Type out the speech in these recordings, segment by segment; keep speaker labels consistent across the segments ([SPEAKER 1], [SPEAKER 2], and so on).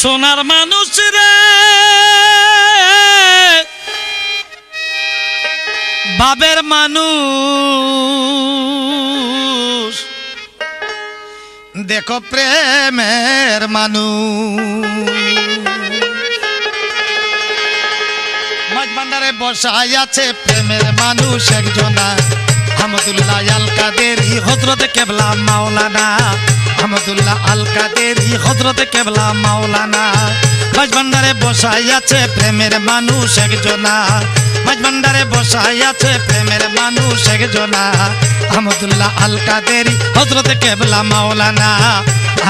[SPEAKER 1] সোনার মানুষ রে। বাবের মানুষ। দেখো প্রেমের মানুষ। ভান্ডারে বসাই আছে প্রেমের মানুষ একজনা। আহমদুল্লাহ আল কাদেরি হজরত কেবলা মাওলানা। আহমদুল্লাহ আল কাদেরি হজরত কেবলা মাওলানা। মাঝ ভান্ডারে বসাই আছে প্রেমের মানুষ একজনা। মাঝ ভান্ডারে বসাই আছে প্রেমের মানুষ একজনা। আহমদুল্লাহ আল কাদেরি হজরত কেবলা মাওলানা।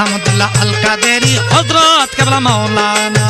[SPEAKER 1] আহমদুল্লাহ আল কাদেরি হজরত কেবলা মাওলানা।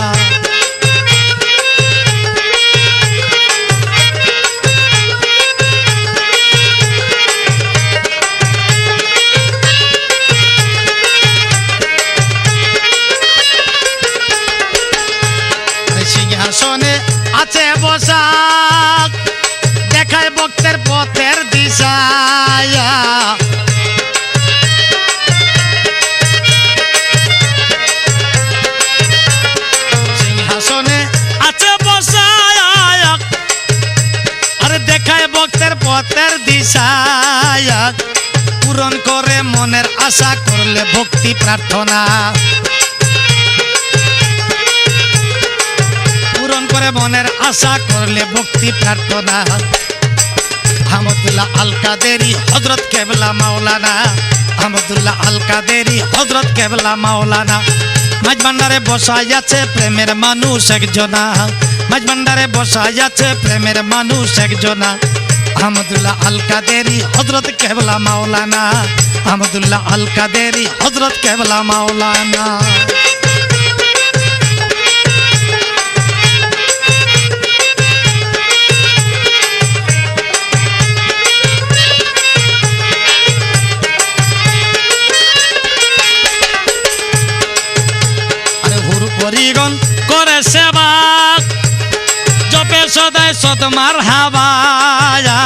[SPEAKER 1] মনের আশা করলে ভক্তি প্রার্থনা। পূরণ করে মনের আশা করলে ভক্তি প্রার্থনা। হজরত কেবলা মাওলানা। হজরত কেবলা মাওলানা। প্রেমের মানুষ একজনা। মাঝ ভান্ডারে বসাই প্রেমের মানুষ একজনা। আহমদুল্লাহ আল কাদেরি হজরত কেবলা মাওলানা। আহমদুল্লাহ আল কাদেরি হজরত কেবলা মাওলানা। জপে সদায় সতমার হাবায়া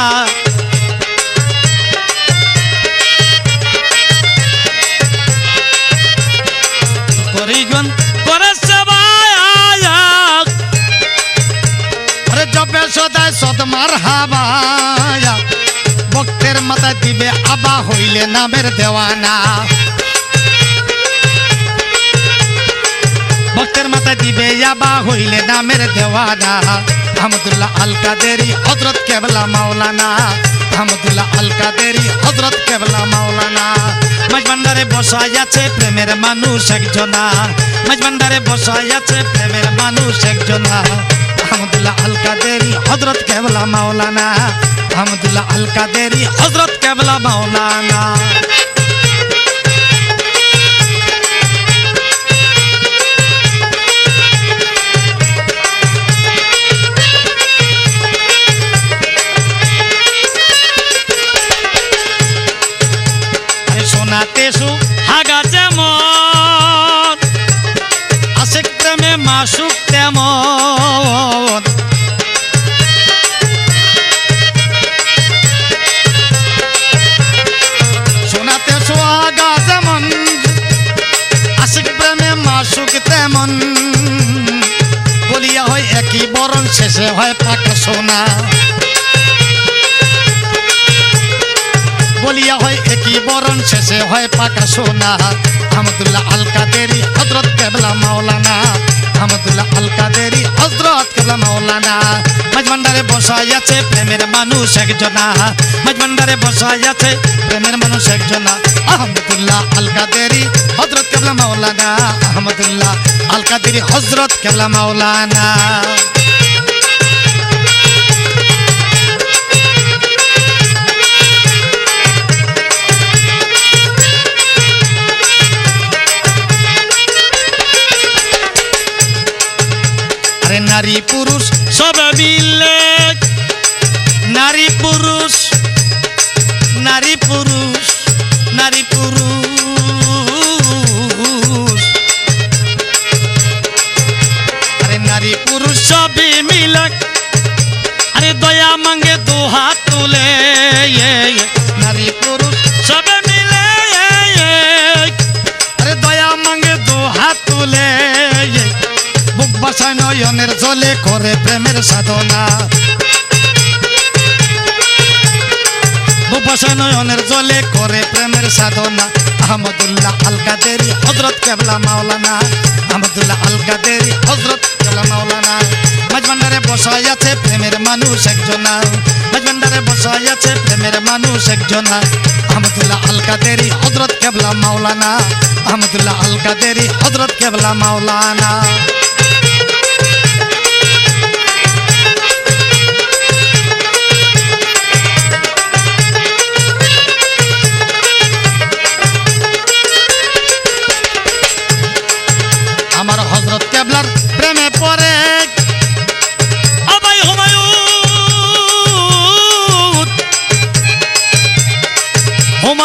[SPEAKER 1] পরিগণ করে সেবা আরে জপে সদায় সতমার হাবায়া ভক্তের মাথায় দিবে আবা, হইলে নামের দেওয়ানা। ভক্তের মাথায় দিবে ইয়াবা হইলে নামের দেওয়ানা। আহমদুল্লাহ আল কাদেরি হজরত কেবলা মাওলানা। আহমদুল্লাহ আল কাদেরি হজরত কেবলা মাওলানা। মাঝ ভান্ডারে বসাই আছে প্রেমের মানুষ একজনা। মাঝ ভান্ডারে বসাই আছে প্রেমের মানুষ একজনা। আহমদুল্লাহ আল কাদেরি হজরত কেবলা মাওলানা। আহমদুল্লাহ আল কাদেরি হজরত কেবলা মাওলানা। বরণ শেষে হয় পাকা সোনা। বলিয়া হয় একই বরণ শেষে হয় পাকা সোনা। আহমদুল্লাহ আল কাদেরি হজরত কেবলা মাওলানা। আহমদুল্লাহ আল হজরত কেবলা মাওলানা। মাঝভান্ডারে বসাই আছে প্রেমের মানুষ একজনা। মাঝভান্ডারে বসাই আছে প্রেমের মানুষ একজনা। আহমদুল্লাহ আল কাদেরি হজরত কেবলা মাওলানা। আহমদুল্লাহ আল কাদেরি হজরত কেবলা মাওলানা। নারী পুরুষ সব মিলে। নারী পুরুষ নারী পুরুষ নারী পুরুষ। জলে করে প্রেমের সাধনা। বুপাশা নয়নের জলে করে প্রেমের সাধনা। আহমদুল্লাহ আল কাদেরি হজরত কেবলা মাওলানা। আহমদুল্লাহ আল কাদেরি হজরত কেবলা মাওলানা। মাঝভান্ডারে বসাই আছে প্রেমের মানুষ একজনা। মাঝভান্ডারে বসাই আছে প্রেমের মানুষ একজনা। আহমদুল্লাহ আল কাদেরি হজরত কেবলা মাওলানা। আহমদুল্লাহ আল কাদেরি হজরত কেবলা মাওলানা।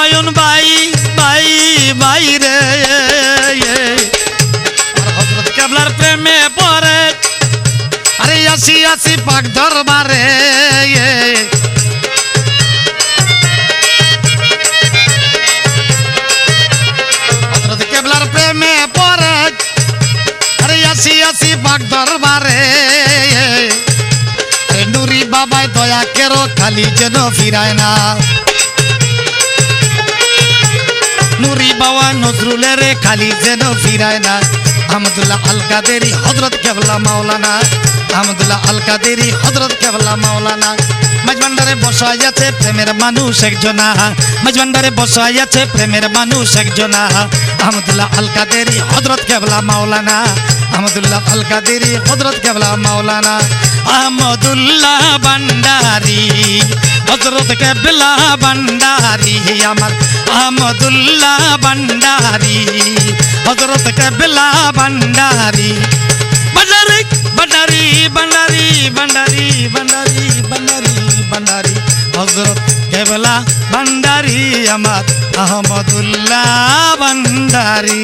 [SPEAKER 1] হুমায়ুন বাই বাই বাই রে। কেবলার প্রেমে পড়ে। আরে আসি আসি পাক হজরত কেবলার প্রেমে পড়ে। আরে আসি আসি আরে নুরি বাবাই দয়া কেরো, খালি যেন ফিরায় না। নুরি বাবা নজরুলের খালি যেন ফিরায় না। আহমদুল্লাহ আল কাদেরি হজরত কেবলা মাওলানা। আহমদুল্লাহ আল কাদেরি হজরত কেবলা মাওলানা। মাঝভান্ডারে বসাই আছে প্রেমের মানুষ একজনা। মাঝভান্ডারে বসাই আছে প্রেমের মানুষ একজনা। আহমদুল্লাহ আল কাদেরি হজরত কেবলা মাওলানা। আহমদুল্লাহ আল কাদেরি হজরত কেবলা মাওলানা। আহমদুল্লাহ ভান্ডারি। হজরত কেবলা ভান্ডারি, আমার আহমদুল্লাহ ভান্ডারি। হজরত কেবলা ভান্ডারি। ভান্ডারি ভান্ডারি ভান্ডারি ভান্ডারি ভান্ডারি ভান্ডারি ভান্ডারি। হজরত কেবলা ভান্ডারি, আমার আহমদুল্লাহ ভান্ডারি।